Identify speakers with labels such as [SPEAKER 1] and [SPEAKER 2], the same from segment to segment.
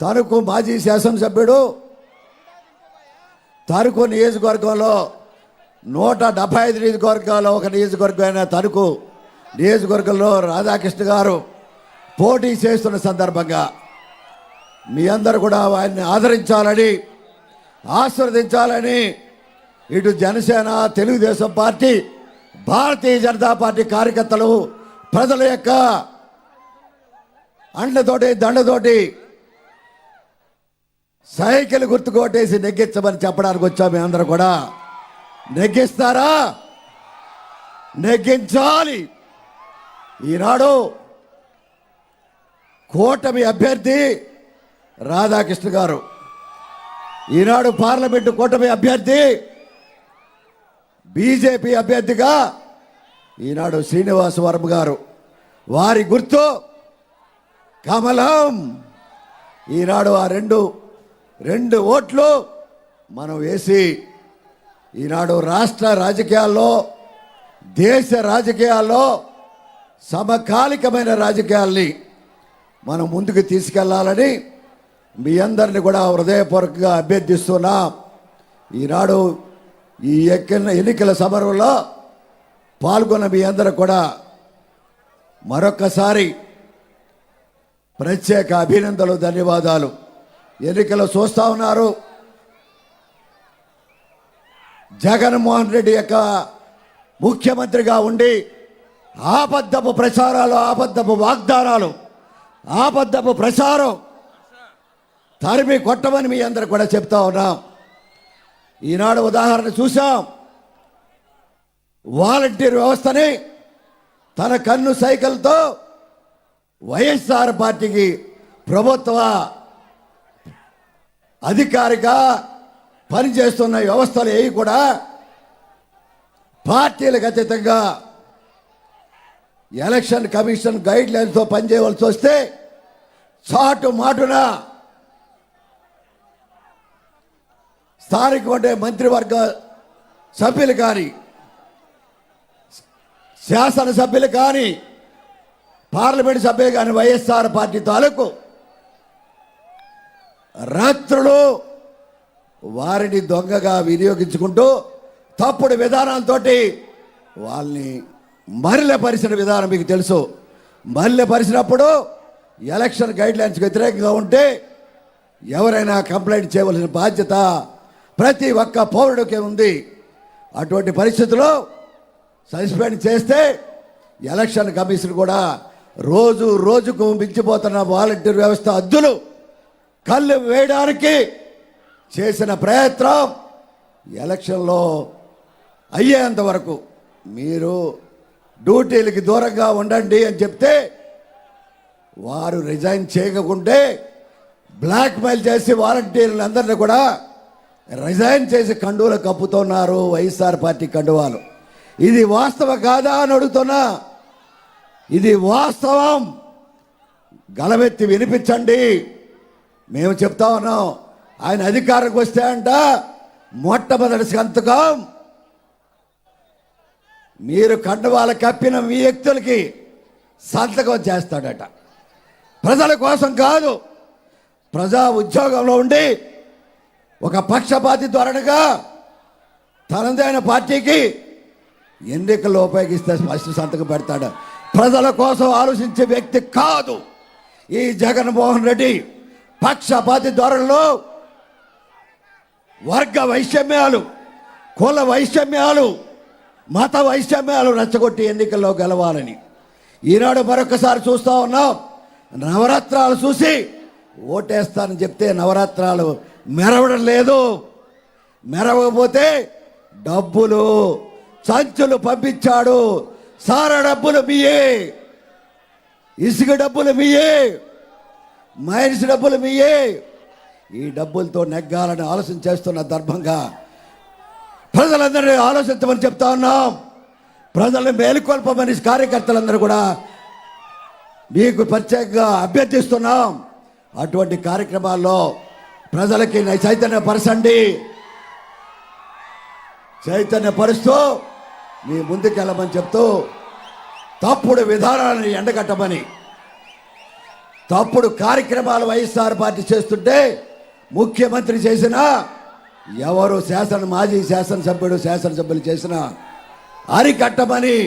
[SPEAKER 1] తణుకు మాజీ శాసనసభ్యుడు తణుకు నియోజకవర్గంలో నూట డెబ్బై ఐదు నియోజకవర్గాల్లో ఒక నియోజకవర్గమైన తణుకు నియోజకవర్గంలో రాధాకృష్ణ గారు పోటీ చేస్తున్న సందర్భంగా మీ అందరూ కూడా ఆయన్ని ఆదరించాలని ఆశీర్వదించాలని ఇటు జనసేన తెలుగుదేశం పార్టీ భారతీయ జనతా పార్టీ కార్యకర్తలు ప్రజల యొక్క అండతోటి దండతోటి సైకిల్ గుర్తు కొట్టేసి నెగ్గించమని చెప్పడానికి వచ్చాం మీ అందరూ కూడా. నెగ్గిస్తారా? నెగ్గించాలి. ఈనాడు కూటమి అభ్యర్థి రాధాకృష్ణ గారు. ఈనాడు పార్లమెంటు కూటమి అభ్యర్థి బీజేపీ అభ్యర్థిగా ఈనాడు శ్రీనివాస వర్మ గారు. వారి గుర్తు కమలం. ఈనాడు ఆ రెండు రెండు ఓట్లు మనం వేసి ఈనాడు రాష్ట్ర రాజకీయాల్లో దేశ రాజకీయాల్లో సమకాలికమైన రాజకీయాల్ని మనం ముందుకు తీసుకెళ్ళాలని మీ అందరిని కూడా హృదయపూర్వకంగా అభ్యర్థిస్తున్నాం. ఈనాడు ఈ ఎక్కిన ఎన్నికల సమరంలో పాల్గొన్న మీ అందరూ కూడా మరొక్కసారి ప్రత్యేక అభినందనలు ధన్యవాదాలు. ఎన్నికలు చూస్తా ఉన్నారు. జగన్మోహన్ రెడ్డి యొక్క ముఖ్యమంత్రిగా ఉండి ఆబద్ధపు ప్రచారాలు ఆబద్ధపు వాగ్దానాలు ఆబద్ధపు ప్రచారం తరిమి కొట్టమని మీ అందరు కూడా చెప్తా ఉన్నాం. ఈనాడు ఉదాహరణ చూసాం వాలంటీర్ వ్యవస్థని తన కన్ను సైకిల్తో వైఎస్ఆర్ పార్టీకి ప్రభుత్వ అధికారిక పనిచేస్తున్న వ్యవస్థలు ఏవి కూడా పార్టీలకు అతీతంగా ఎలక్షన్ కమిషన్ గైడ్ లైన్స్తో పనిచేయవలసి వస్తే చాటు మాటున స్థానిక ఉండే మంత్రివర్గ సభ్యులు కానీ శాసనసభ్యులు కానీ పార్లమెంట్ సభ్యులు కానీ వైఎస్ఆర్ పార్టీ తాలూకు రాత్రులు వారిని దొంగగా వినియోగించుకుంటూ తప్పుడు విధానాలతో వాళ్ళని మరలపరిచిన విధానం మీకు తెలుసు. మరలపరిచినప్పుడు ఎలక్షన్ గైడ్లైన్స్కి వ్యతిరేకంగా ఉంటే ఎవరైనా కంప్లైంట్ చేయవలసిన బాధ్యత ప్రతి ఒక్క పౌరుడికి ఉంది. అటువంటి పరిస్థితుల్లో సస్పెండ్ చేస్తే ఎలక్షన్ కమిషన్ కూడా రోజు రోజుకు మించిపోతున్న వాలంటీర్ వ్యవస్థ అద్దులు. కళ్ళు వేయడానికి చేసిన ప్రయత్నం ఎలక్షన్లో అయ్యేంత వరకు. మీరు డ్యూటీలకి దూరంగా ఉండండి అని చెప్తే వారు రిజైన్ చేయకుంటే బ్లాక్మెయిల్ చేసి వాలంటీర్లు అందరినీ కూడా రిజైన్ చేసి కండువులు కప్పుతున్నారు వైఎస్ఆర్ పార్టీ కండువాలు. ఇది వాస్తవ కాదా అని అడుగుతున్నా. ఇది వాస్తవం. గలవెత్తి వినిపించండి. మేము చెప్తా ఉన్నాం. ఆయన అధికారంకి వస్తే అంట మొట్టమొదటి సంతకం మీరు కండవాల కప్పిన మీ వ్యక్తులకి సంతకం చేస్తాడట. ప్రజల కోసం కాదు ప్రజా ఉద్యోగంలో ఉండి ఒక పక్షపాతి ధోరణిగా తనదైన పార్టీకి ఎన్నికల్లో ఉపయోగిస్తే ఫస్ట్ సంతకం పెడతాడు. ప్రజల కోసం ఆలోచించే వ్యక్తి కాదు ఈ జగన్మోహన్ రెడ్డి. పక్షపాతి ధోరణిలో వర్గ వైషమ్యాలు కుల వైషమ్యాలు మత వైషమ్యాలు రెచ్చగొట్టి ఎన్నికల్లో గెలవాలని. ఈనాడు మరొకసారి చూస్తా ఉన్నాం. నవరాత్రాలు చూసి ఓటేస్తానని చెప్తే నవరాత్రాలు మెరవడం లేదు. మెరవకపోతే డబ్బులు సంచులు పంపించాడు. సార డబ్బులు మీయే ఇసుక డబ్బులు మీయే. మైన్స్ డబ్బులు మీయే. ఈ డబ్బులతో నెగ్గాలని ఆలోచన చేస్తున్న దర్భంగా ప్రజలందరినీ ఆలోచించమని చెప్తా ఉన్నాం. ప్రజల్ని మేలుకొల్పమని కార్యకర్తలందరూ కూడా మీకు ప్రత్యేకంగా అభ్యర్థిస్తున్నాం. అటువంటి కార్యక్రమాల్లో ప్రజలకి చైతన్య పరచండి చైతన్య పరుస్తూ మీ ముందుకెళ్ళమని చెప్తూ తప్పుడు విధానాన్ని ఎండగట్టమని తప్పుడు కార్యక్రమాలు వైఎస్ఆర్ పార్టీ చేస్తుంటే ముఖ్యమంత్రి చేసిన ఎవరు శాసన మాజీ శాసనసభ్యుడు శాసనసభ్యులు చేసిన అరికట్టమని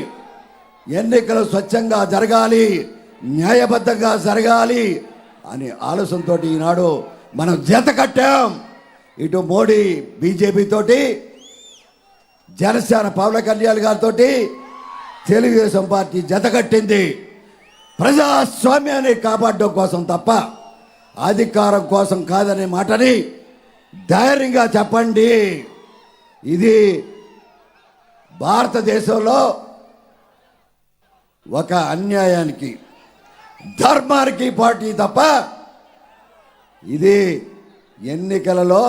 [SPEAKER 1] ఎన్నికలు స్వచ్ఛంగా జరగాలి న్యాయబద్ధంగా జరగాలి అనే ఆలోచనతో ఈనాడు మనం జత కట్టాం. ఇటు మోడీ బీజేపీతోటి జనసేన పవన్ కళ్యాణ్ గారితో తెలుగుదేశం పార్టీ జత కట్టింది. ప్రజాస్వామ్యాన్ని కాపాడడం కోసం తప్ప అధికారం కోసం కాదనే మాటని ధైర్యంగా చెప్పండి. ఇది భారతదేశంలో ఒక అన్యాయానికి ధర్మానికి పార్టీ తప్ప ఇది ఎన్నికలలో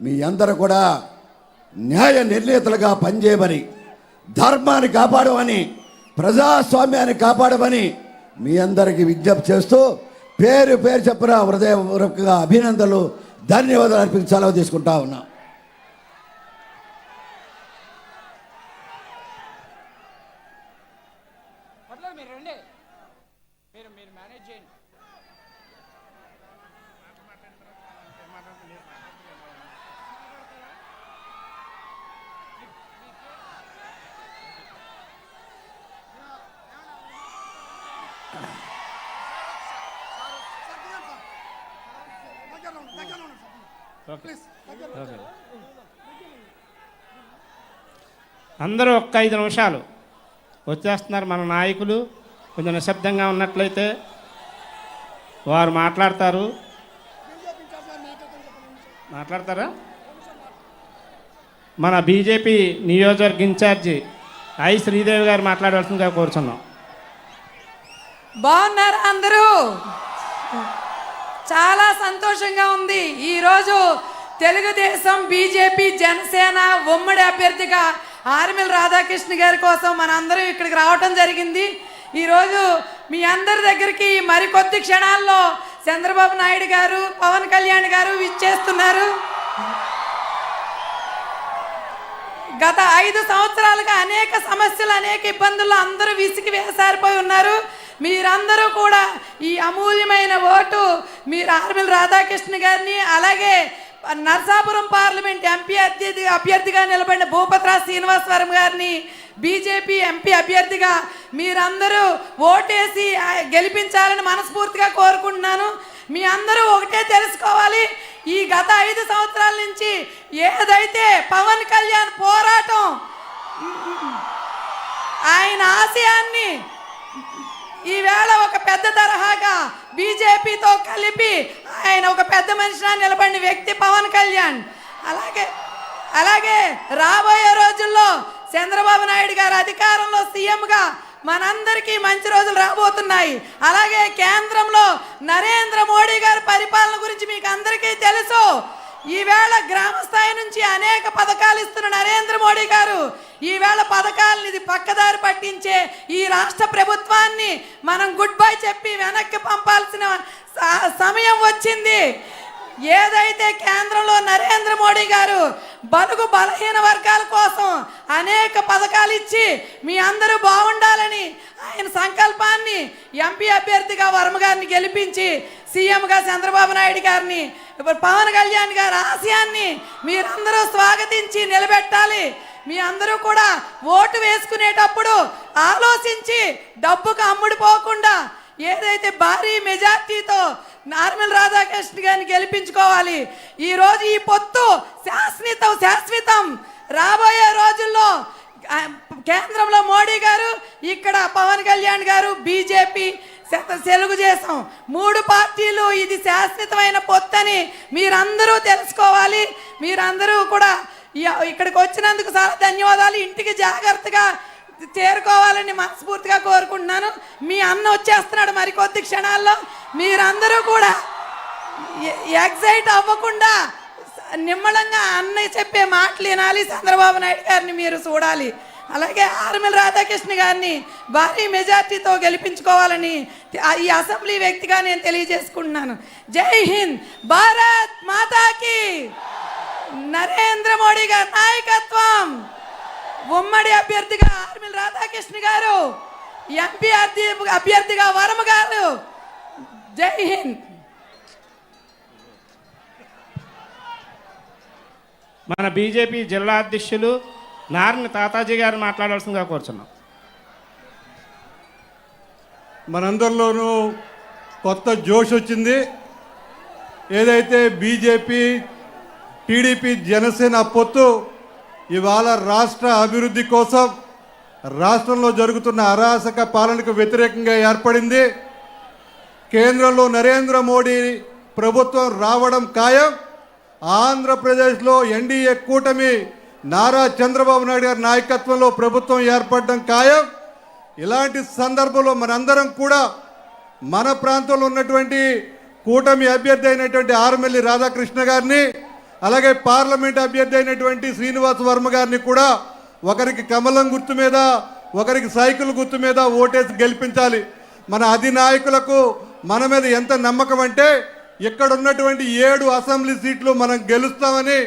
[SPEAKER 1] మీ అందరూ కూడా న్యాయ నిర్ణేతలుగా పనిచేయమని ధర్మాన్ని కాపాడమని ప్రజాస్వామ్యాన్ని కాపాడమని మీ అందరికీ విజ్ఞప్తి చేస్తూ పేరు పేరు చెప్పిన హృదయపూర్వకంగా అభినందనలు ధన్యవాదాలు అర్పించి సెలవు తీసుకుంటా ఉన్నా
[SPEAKER 2] పర్లేదు మీరు రండి మీరు మీరు మేనేజ్ చేయండి
[SPEAKER 3] ఓకే ఓకే అందరూ ఒక్క ఐదు నిమిషాలు. వచ్చేస్తున్నారు మన నాయకులు. కొంచెం నిశ్శబ్దంగా ఉన్నట్లయితే వారు మాట్లాడతారు. మాట్లాడతారా? మన బీజేపీ నియోజకవర్గ ఇన్ఛార్జి ఐ శ్రీదేవి గారు మాట్లాడవలసిందిగా కోరుచున్నాం.
[SPEAKER 4] బాగున్నారు అందరూ. చాలా సంతోషంగా ఉంది. ఈరోజు తెలుగుదేశం బీజేపీ జనసేన ఉమ్మడి అభ్యర్థిగా ఆర్మిల్ రాధాకృష్ణ గారి కోసం మనందరం ఇక్కడికి రావటం జరిగింది. ఈరోజు మీ అందరి దగ్గరికి మరికొద్ది క్షణాల్లో చంద్రబాబు నాయుడు గారు పవన్ కళ్యాణ్ గారు విచ్చేస్తున్నారు. గత ఐదు సంవత్సరాలుగా అనేక సమస్యలు అనేక ఇబ్బందులు అందరూ విసిగి వేసారిపోయి ఉన్నారు. మీరందరూ కూడా ఈ అమూల్యమైన ఓటు మీరు ఆర్మిల్ రాధాకృష్ణ గారిని అలాగే నర్సాపురం పార్లమెంట్ ఎంపీ అభ్యర్థి అభ్యర్థిగా నిలబడిన భూపత్రా శ్రీనివాసవరం గారిని బీజేపీ ఎంపీ అభ్యర్థిగా మీరందరూ ఓటేసి గెలిపించాలని మనస్ఫూర్తిగా కోరుకుంటున్నాను. మీ అందరూ ఒకటే తెలుసుకోవాలి ఈ గత ఐదు సంవత్సరాల నుంచి ఏదైతే పవన్ కళ్యాణ్ పోరాటం ఆయన ఆశయాన్ని ఈవేళ ఒక పెద్ద తరహాగా బీజేపీతో కలిపి ఆయన ఒక పెద్ద మనిషిగా నిలబడిన వ్యక్తి పవన్ కళ్యాణ్. అలాగే అలాగే రాబోయే రోజుల్లో చంద్రబాబు నాయుడు గారు అధికారంలో సీఎంగా మనందరికీ మంచి రోజులు రాబోతున్నాయి. అలాగే కేంద్రంలో నరేంద్ర మోడీ గారి పరిపాలన గురించి మీకు అందరికీ తెలుసు. ఈవేళ గ్రామ స్థాయి నుంచి అనేక పథకాలు ఇస్తున్న నరేంద్ర మోడీ గారు ఈవేళ పథకాలను ఇది పక్కదారి పట్టించే ఈ రాష్ట్ర ప్రభుత్వాన్ని మనం గుడ్ బై చెప్పి వెనక్కి పంపాల్సిన స- సమయం వచ్చింది. ఏదైతే కేంద్రంలో నరేంద్ర మోడీ గారు బలుగు బలహీన వర్గాల కోసం అనేక పథకాలు ఇచ్చి మీ అందరూ బాగుండాలని ఆయన సంకల్పాన్ని ఎంపీ అభ్యర్థిగా వర్మ గారిని గెలిపించి సీఎంగా చంద్రబాబు నాయుడు గారిని ఇప్పుడు పవన్ కళ్యాణ్ గారి ఆశయాన్ని మీరందరూ స్వాగతించి నిలబెట్టాలి. మీ అందరూ కూడా ఓటు వేసుకునేటప్పుడు ఆలోచించి డబ్బుకు అమ్ముడుపోకుండా ఏదైతే భారీ మెజార్టీతో నార్మల్ రాధాకృష్ణ గారిని గెలిపించుకోవాలి. ఈ రోజు ఈ పొత్తు శాశ్వతం శాశ్వతం. రాబోయే రోజుల్లో కేంద్రంలో మోడీ గారు ఇక్కడ పవన్ కళ్యాణ్ గారు బీజేపీ తెలుగుదేశం మూడు పార్టీలు ఇది శాశ్వతమైన పొత్తని మీరందరూ తెలుసుకోవాలి. మీరందరూ కూడా ఇక్కడికి వచ్చినందుకు చాలా ధన్యవాదాలు. ఇంటికి జాగ్రత్తగా చేరుకోవాలని మనస్ఫూర్తిగా కోరుకుంటున్నాను. మీ అన్న వచ్చేస్తున్నాడు మరికొద్ది క్షణాల్లో. మీరందరూ కూడా ఎగ్జైట్ అవ్వకుండా నిమ్మళంగా అన్నయ్య చెప్పే మాటలు వినాలి. చంద్రబాబు నాయుడు గారిని మీరు చూడాలి. అలాగే ఆర్మిల్ రాధాకృష్ణ గారిని భారీ మెజార్టీతో గెలిపించుకోవాలని ఈ అసెంబ్లీ వ్యక్తిగా నేను తెలియజేసుకుంటున్నాను. జై హింద్ భారత్ మాతాకి. నరేంద్ర మోడీ గారి నాయకత్వం. ఉమ్మడి అభ్యర్థిగా ఆర్మిల్ రాధాకృష్ణ గారు ఎంపీ అభ్యర్థి అభ్యర్థిగా వరమ గారు. జై హింద్.
[SPEAKER 3] మన బీజేపీ జిల్లా అధ్యక్షులు నారాయణ తాతాజీ గారు మాట్లాడాల్సిందిగా కోరుచున్నాం.
[SPEAKER 5] మనందరిలోనూ కొత్త జోష్ వచ్చింది. ఏదైతే బీజేపీ టీడీపీ జనసేన పొత్తు ఇవాళ రాష్ట్ర అభివృద్ధి కోసం రాష్ట్రంలో జరుగుతున్న అరాచక పాలనకు వ్యతిరేకంగా ఏర్పడింది. కేంద్రంలో నరేంద్ర మోడీ ప్రభుత్వం రావడం ఖాయం. ఆంధ్రప్రదేశ్లో ఎన్డీఏ కూటమి నారా చంద్రబాబు నాయుడు గారి నాయకత్వంలో ప్రభుత్వం ఏర్పడడం ఖాయం. ఇలాంటి సందర్భంలో మనందరం కూడా మన ప్రాంతంలో ఉన్నటువంటి కూటమి అభ్యర్థి అయినటువంటి ఆర్మెల్లి రాధాకృష్ణ గారిని అలాగే పార్లమెంట్ అభ్యర్థి అయినటువంటి శ్రీనివాస్ వర్మ గారిని కూడా ఒకరికి కమలం గుర్తు మీద ఒకరికి సైకిల్ గుర్తు మీద ఓటేసి గెలిపించాలి. మన అధినాయకులకు మన మీద ఎంత నమ్మకం అంటే ఇక్కడ ఉన్నటువంటి ఏడు అసెంబ్లీ సీట్లు మనం గెలుస్తామని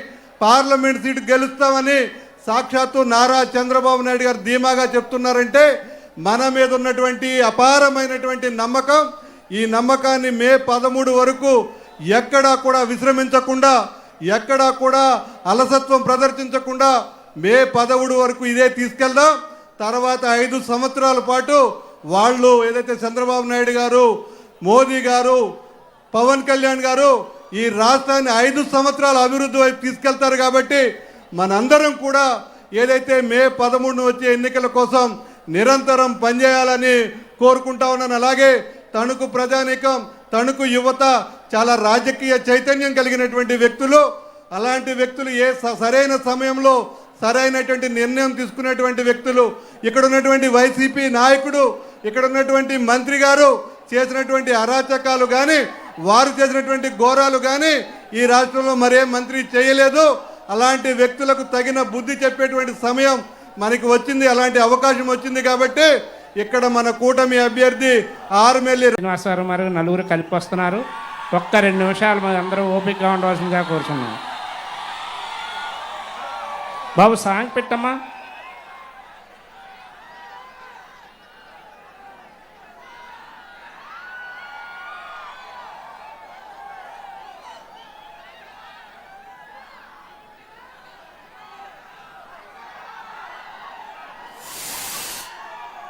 [SPEAKER 5] పార్లమెంట్ సీటు గెలుస్తామని సాక్షాత్తు నారా చంద్రబాబు నాయుడు గారు ధీమాగా చెప్తున్నారంటే మన మీద ఉన్నటువంటి అపారమైనటువంటి నమ్మకం ఈ నమ్మకాన్ని మే పదమూడు వరకు ఎక్కడా కూడా విశ్రమించకుండా ఎక్కడా కూడా అలసత్వం ప్రదర్శించకుండా మే పదమూడు వరకు ఇదే తీసుకెళ్దాం. తర్వాత ఐదు సంవత్సరాల పాటు వాళ్ళు ఏదైతే చంద్రబాబు నాయుడు గారు మోదీ గారు పవన్ కళ్యాణ్ గారు ఈ రాష్ట్రాన్ని ఐదు సంవత్సరాల అభివృద్ధి వైపు తీసుకెళ్తారు కాబట్టి మనందరం కూడా ఏదైతే మే పదమూడున వచ్చే ఎన్నికల కోసం నిరంతరం పనిచేయాలని కోరుకుంటా ఉన్నాను. అలాగే తణుకు ప్రజానీకం తణుకు యువత చాలా రాజకీయ చైతన్యం కలిగినటువంటి వ్యక్తులు. అలాంటి వ్యక్తులు ఏ స- సరైన సమయంలో సరైనటువంటి నిర్ణయం తీసుకునేటువంటి వ్యక్తులు. ఇక్కడ ఉన్నటువంటి వైసీపీ నాయకుడు ఇక్కడ ఉన్నటువంటి మంత్రి గారు చేసినటువంటి అరాచకాలు కానీ వారు చేసినటువంటి ఘోరాలు కానీ ఈ రాష్ట్రంలో మరే మంత్రి చేయలేదు. అలాంటి వ్యక్తులకు తగిన బుద్ధి చెప్పేటువంటి సమయం మనకి వచ్చింది అలాంటి అవకాశం వచ్చింది కాబట్టి ఇక్కడ మన కూటమి అభ్యర్థి ఆరుమెల్లి
[SPEAKER 3] శ్రీనివాసరావు మరియు నలుగురు కలిపి వస్తున్నారు. ఒక్క రెండు నిమిషాలు మనం అందరూ ఓపికగా ఉండవలసిందిగా కోరుచున్నాం బాబు సాంగ్ పెట్టమ్మా.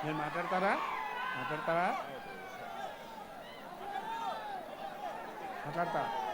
[SPEAKER 3] నేను మాట్లాడతారా? మాట్లాడతారా? మాట్లాడతారా?